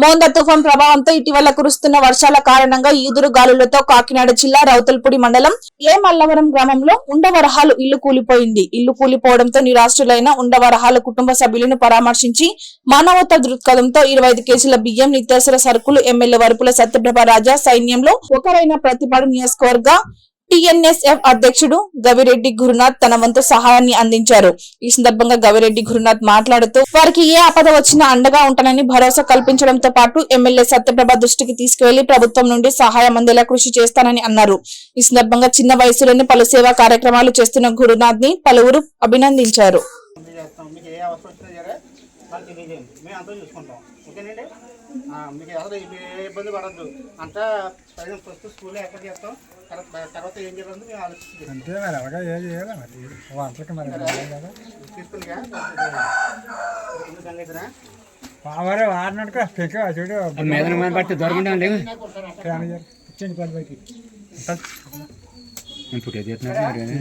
మోందా తుఫాన్ ప్రభావంతో ఇటీవల కురుస్తున్న వర్షాల కారణంగా ఈదురు గాలులతో కాకినాడ జిల్లా రౌతల్పూడి మండలం ఏ మల్లవరం గ్రామంలో ఉండవరహాలు ఇల్లు కూలిపోయింది. ఇల్లు కూలిపోవడంతో నిరాశ్రులైన ఉండవరహాల కుటుంబ సభ్యులను పరామర్శించి మానవత దృక్పథంతో ఇరవై ఐదు కేజీల బియ్యం నిత్యావసర సరుకులు ఎమ్మెల్యే వరుపుల సత్యప్రభ రాజా సైన్యంలో ఒకరైన ప్రతిపాడు నియోజకవర్గ టిఎన్ఎస్ఎఫ్ అధ్యక్షుడు గవిరెడ్డి గురునాథ్ తన వంతు సహాయాన్ని అందించారు. ఈ సందర్భంగా గవిరెడ్డి గురునాథ్ మాట్లాడుతూ వారికి ఏ ఆపద వచ్చినా అండగా ఉంటానని భరోసా కల్పించడంతో పాటు ఎమ్మెల్యే సత్యప్రభ దృష్టికి తీసుకువెళ్ళి ప్రభుత్వం నుండి సహాయం అందేలా కృషి చేస్తానని అన్నారు. ఈ సందర్భంగా చిన్న వయసులోనే పలు సేవా కార్యక్రమాలు చేస్తున్న గురునాథ్ని పలువురు అభినందించారు. మీకు అంతా అసలు ఏ ఇబ్బంది పడద్దు. అంతా ఫస్ట్ స్కూల్లో ఎక్కడ చేస్తాం. తర్వాత ఏం మేము అంతే మరి అలాగా ఏం చేయాలి మరి? వంటలకి మరి కదా తీసుకునిగా పావరే వాడినట్టుగా చూడు మేదన మన బట్టి దొరకడం ఇచ్చేయండి పని బయటికి ఇప్పుడు ఎదుగుతున్నారు